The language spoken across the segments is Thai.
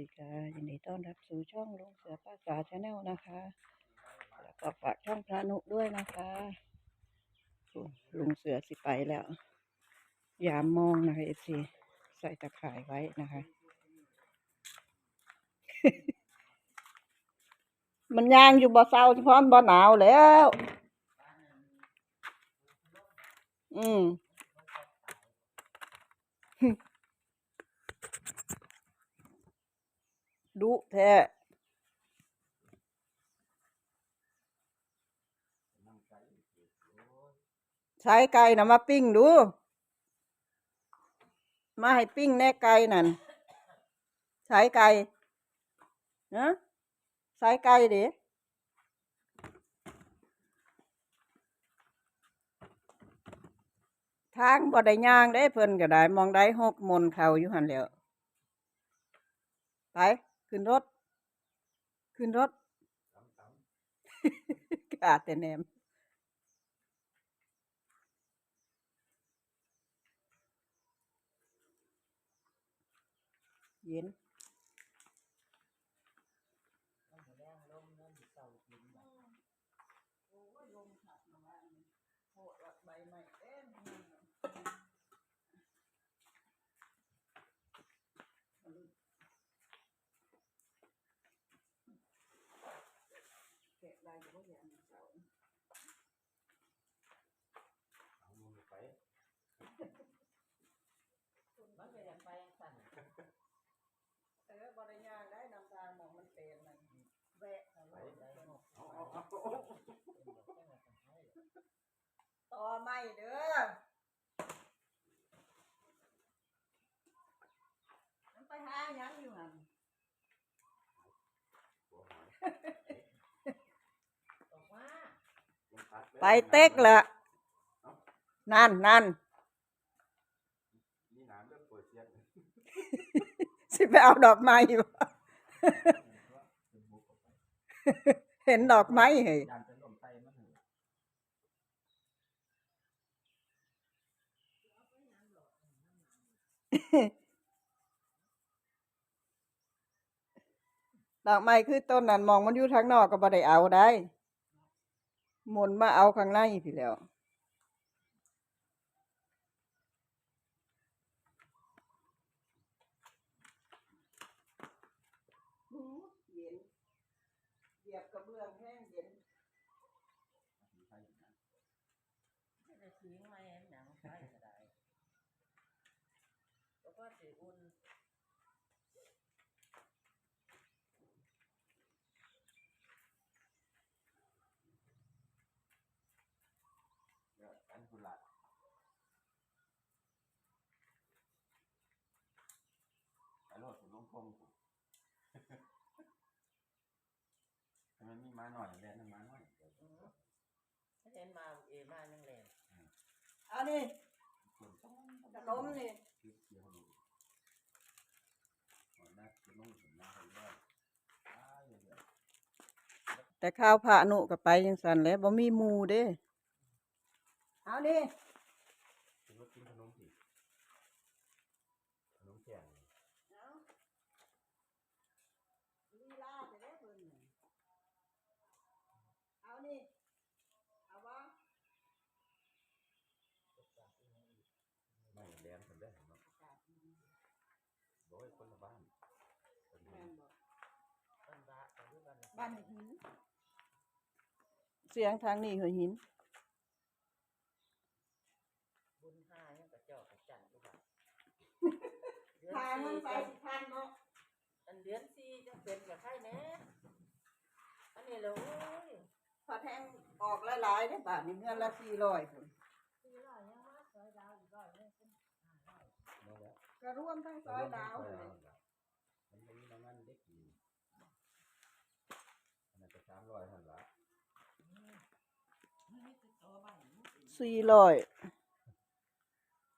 ดีค่ะยินดีต้อนรับสู่ช่องลุงเสือป้าสาชาแนลนะคะ แล้วก็ฝากช่องพระนุด้วยนะคะลุงเสือสิไปแล้วยามมองนะคะเอซีใส่ตะข่ายไว้นะคะ มันยางอยู่บ่เศร้าเฉพาะบ่หนาวแล้ว อืม ดุแท้ใช้ไก่นะมาปิ้งดู มาให้ปิ้งแน่ไก่นั่นใช้ไก่นะใช้ไก่ดิทางบ่ได้ย่างได้เพิ่นก็ได้มองได้หกมนเขาอยู่หันแล้วไป ขึ้นรถ ขึ้นรถกาดแต่แนมเย็น แกะได้ก็บ่อย่างเสา มันก็อยากไปสั่น เออ บ่ได้ย่างได้น้ำตาหมองมันเป็นนั่นแวะเอาไว้ได้หมดต่อไม่เด้อมันไปหาหยังอยู่หั่นบอกว่าไปเต็กละนั่นนั่นน้ำเลือกเปิดเสียง สิไปเอาดอกไม้บ่เห็นดอกไม้เหยยานเป็นลมไส้มันเหรอดอกไม้คือต้นนั้นมองมันอยู่ทางนอกก็บ่ได้เอาได้ หมุนมาเอาข้างในพี่แล้ว เย็น เหยียบกระเบื้องแห้งเย็นมีไส้อยู่นะไม่ได้ทิ้งไว้ให้หนังไปก็ได้แล้วก็สิอุ่นเดี๋ยวอันกุหลาบไปโลดผมลงคงผมทำไมีมาหน่อยแดนน้ำม้าหน่อยเดี๋ยวถ้าเห็นมาเอมายังแรงเอานี่ส่วนต้องขนมนี่คือเคี้ยวดูหัวหน้าจะนุ่งถึงหน้าเขาด้วยอ้ายเดี๋ยแต่ข้าวพระนุก็ไปยังสันแหล้วบ่มีหมูเด้ เอานี่ คุณว่ากินขนมผิดขนมแข็ง เอาลีลาจะได้เพิ่นน่ะเอานี่ เอาวะ ไม่แดนคนได้เห็นไหมโดยคนละบ้านคน แม่ นี้ นบ่ บ้านบ้าแต่ที่ บ้านบ้านหินเสียงทางนี้หัวหิน บุญห้ายังกระจอกกระจันทุกบ้านเดือนทางมันสี่ไปจังสิพันเนาะอันเดือนสี่จังเป็นกับใครแน่อันนี้เราโอ้ยพอแทงออกหลายๆได้อบาทนี้เงินละสี่ร้อยพุ่นสี่ร้อยยังมาซอยดาวอีกร้อยเลยเป็นห้าร้อยนั่นแหละก็รวมทั้งซอยดาวเลเลยยมันมีน้ำมันเด็กดีอัน นั้นจะสามร้อยหันละนี่คือตัวบ้านนี่สิสี่ร้อย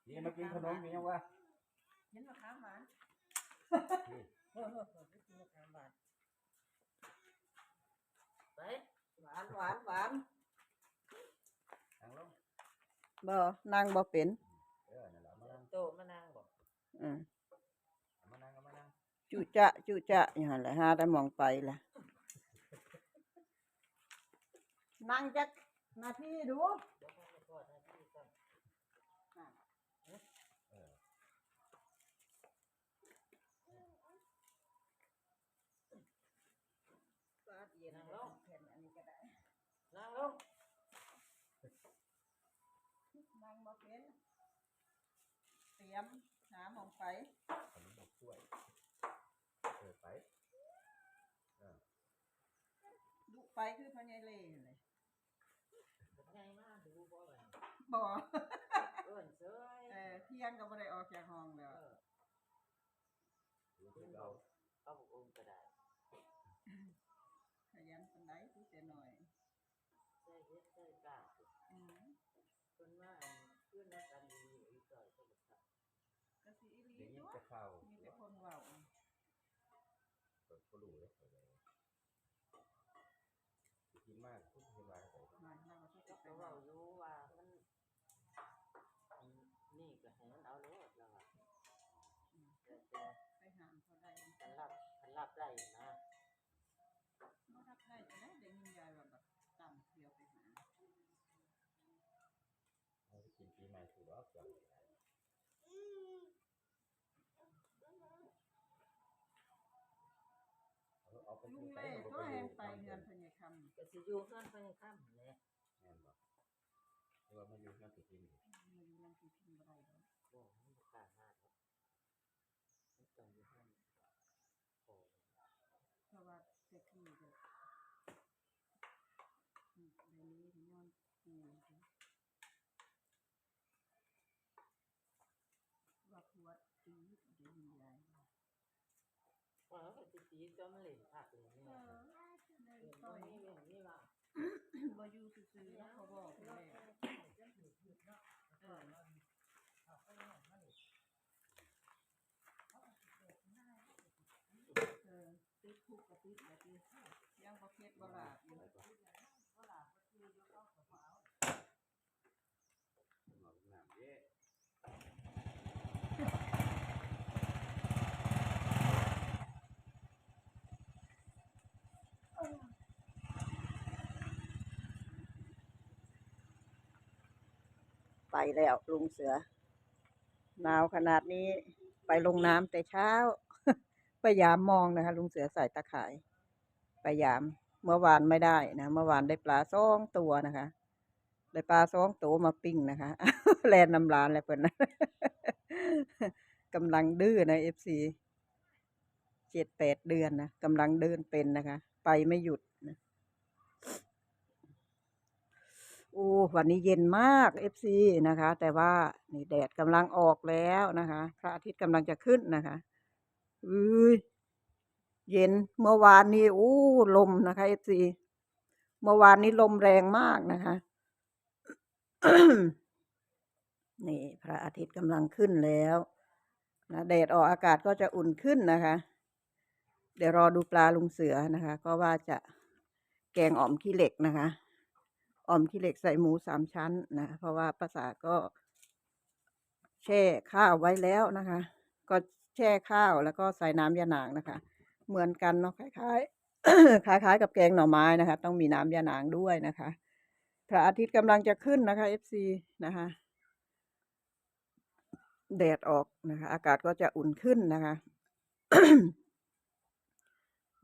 นี่มากินขนมมียังวะเห็นมะขามหวานนี่เฮ้ยเฮ้ยเฮ้ยไปกินมะขามหวานไปหวานหวานหวานทางลงบ่นั่งบ่เป็นเออนั่นแหละมานั่งโตมะนางบอกอืมเอามานั่งเอามานั่งจุจะจุจะอย่างนั้นแหละหาแต่มองไปล่ะ นั่งจักนาทีดูเดี๋ยวให้พ่อหน้าที่ก่อนปาดเย็นนั่งลงแผ่นอันนี้ก็ได้นั่งลงนั่งมาเป็นเตรียมหาหมองไปขนมบอกช่วยเออไปลุไปคือพญายเล่เลย เป็นไงมาดูบ่บัดนี้ บ่ เอิ้นเซยเออเที่ยงก็บ่ได้ออกจากห้องแล้ว เออดูเพื่อนเราเอาบุกองก็ได้ขยันปานใดคือแต่น้อยใส่เฮ็ดใส่กาอืมเพิ่นว่าอันเพื่อนนักกันดีอีกจ่อยก็บ่ทันก็สิอีหลีเดี๋ยวนี้ตัวจะเข้ามีแต่คนเว้าเปิดก็รู้เลยเปิดเลยกินมากทุกเวลาใส่ มาเราก็สิ ก็ ไป เว้า เว้า อยู่ว่ามันอันนี่ก็ให้มันเอาโลดแล้วอะ แต่แต่ไปหามเขาได้คันรับคันรับได้นะบ่รับได้จะได้ได้ยินยายว่าแบบตามเที่ยวไปหาเอาไปกินปีใหม่ถือว่าเกือบเอาเอาไปลุกิงนไปเล่เอาตัวไปแหดูงไปเฮือนพญาคำก็สิอยู่เฮือนเพิ่นค่ำแหละแม่นบ่หรือว่ามาอยู่นั่นติดกินอยู่มาอยู่นั่งกินกินบ่ได้ดอกบ่มันบ่กล้ามาดอกมันต้อง อยู่เฮือนโอ้เพราะว่าแต่คือก็อืมเดี๋ยวนี้นอนปูจ้ะว่าปวดตีเดี๋ยวนี้ยาว่าแล้วก็สิตีจนมันเล่นภาคเล่นเนี่เล่นต่ต่ออยยนี่เล่นนี่ว่าบ่อยู่ซื่อๆแล้วเขาบอกแม่เออเออ ติดคุกกับติดแบบนี้ยังบ่เข็ดบ่หลาบอยู่เอาหลอกน้ำเย้ไปแล้วลุงเสือหนาวขนาดนี้ไปลงน้ำแต่เช้า พยายามมองนะคะ ลุงเสือใส่ตะข่ายพยายาม เมื่อวานไม่ได้นะ เมื่อวานได้ปลาสองตัวนะคะ ได้ปลาสองตัวมาปิ้งนะคะ แลนนำลานแล้วเพิ่นนะกำลังดื้อนะเอฟซีเจ็ดแปดเดือนนะกำลังเดินเป็นนะคะ ไปไม่หยุดนะโอ้วันนี้เย็นมากเอฟซีนะคะ แต่ว่านี่แดดกำลังออกแล้วนะคะ พระอาทิตย์กำลังจะขึ้นนะคะ อุ้ยเย็นเมื่อวานนี้อู้ลมนะคะเอฟซีเมื่อวานนี้ลมแรงมากนะคะนี่พระอาทิตย์กำลังขึ้นแล้วนะแดดออกอากาศก็จะอุ่นขึ้นนะคะ เดี๋ยวรอดูปลาลุงเสือนะคะ ก็ว่าจะแกงอ่อมขี้เหล็กนะคะอ่อมขี้เหล็กใส่หมูสามชั้นนะเพราะว่าภาษาก็แช่ข้าวไว้แล้วนะคะ ก็ แช่ข้าวแล้วก็ใส่น้ำยานางนะคะ เหมือนกันเนาะคล้ายๆคล้ายๆกับแกงหน่อไม้นะคะ ต้องมีน้ำยานางด้วยนะคะ พระอาทิตย์กำลังจะขึ้นนะคะ FC นะคะแดดออกนะคะ อากาศก็จะอุ่นขึ้นนะคะ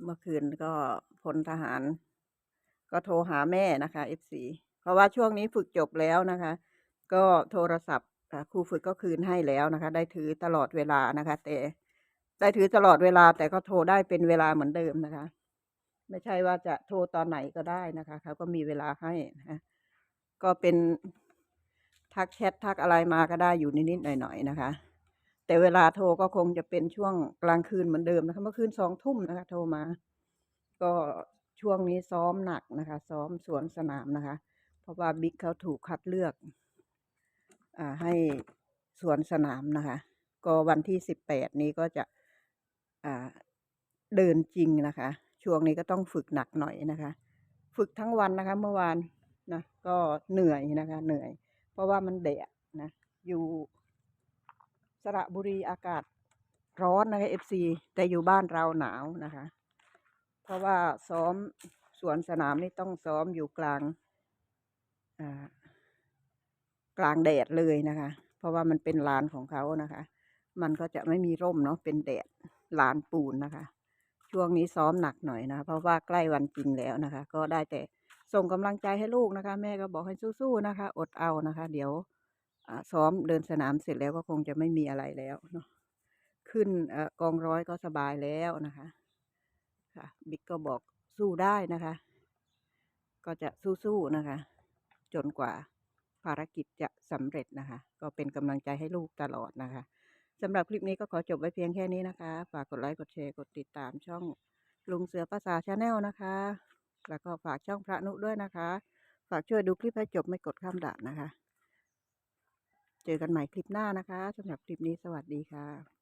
เมื่อคืนก็พลทหาร ก็โทรหาแม่นะคะ FC เพราะว่าช่วงนี้ฝึกจบแล้วนะคะ ก็โทรศัพท์ ครูฝึกก็คืนให้แล้วนะคะ ได้ถือตลอดเวลานะคะ แต่ได้ถือตลอดเวลาแต่ก็โทรได้เป็นเวลาเหมือนเดิมนะคะ ไม่ใช่ว่าจะโทรตอนไหนก็ได้นะคะเขาก็มีเวลาให้นะะก็เป็นทักแชททักอะไรมาก็ได้อยู่นิดๆหน่อยๆนะคะ แต่เวลาโทรก็คงจะเป็นช่วงกลางคืนเหมือนเดิมนะคะ เมื่อคืนสองทุ่มนะคะ โทรมา ก็ช่วงนี้ซ้อมหนักนะคะ ซ้อมสวนสนามนะคะ เพราะว่าบิ๊กเขาถูกคัดเลือก ให้สวนสนามนะคะ ก็วันที่สิบแปดนี้ก็จะเดินจริงนะคะ ช่วงนี้ก็ต้องฝึกหนักหน่อยนะคะ ฝึกทั้งวันนะคะ เมื่อวานนะก็เหนื่อยนะคะ เหนื่อย เพราะว่ามันแดดนะอยู่สระบุรีอากาศร้อนนะคะ FC แต่อยู่บ้านเราหนาวนะคะ เพราะว่าซ้อมสวนสนามนี่ต้องซ้อมอยู่กลางอ่า กลางแดดเลยนะคะ เพราะว่ามันเป็นลานของเขานะคะ มันก็จะไม่มีร่มเนาะเป็นแดดลานปูนนะคะ ช่วงนี้ซ้อมหนักหน่อยนะคะเพราะว่าใกล้วันจริงแล้วนะคะ ก็ได้แต่ส่งกำลังใจให้ลูกนะคะ แม่ก็บอกให้สู้ๆนะคะ อดเอานะคะ เดี๋ยวซ้อมเดินสนามเสร็จแล้วก็คงจะไม่มีอะไรแล้วเนาะขึ้นอกองร้อยก็สบายแล้วนะคะ ค่ะ บิ๊กก็บอกสู้ได้นะคะ ก็จะสู้ๆนะคะ จนกว่า ภารกิจจะสำเร็จนะคะ ก็เป็นกำลังใจให้ลูกตลอดนะคะสำหรับคลิปนี้ก็ขอจบไว้เพียงแค่นี้นะคะ ฝากกดไลค์ กดแชร์ กดติดตามช่องลุงเสือภาษาชาแนลนะคะ แล้วก็ฝากช่องพระนุด้วยนะคะ ฝากช่วยดูคลิปให้จบไม่กดข้ามด่านนะคะ เจอกันใหม่คลิปหน้านะคะสำหรับคลิปนี้สวัสดีค่ะ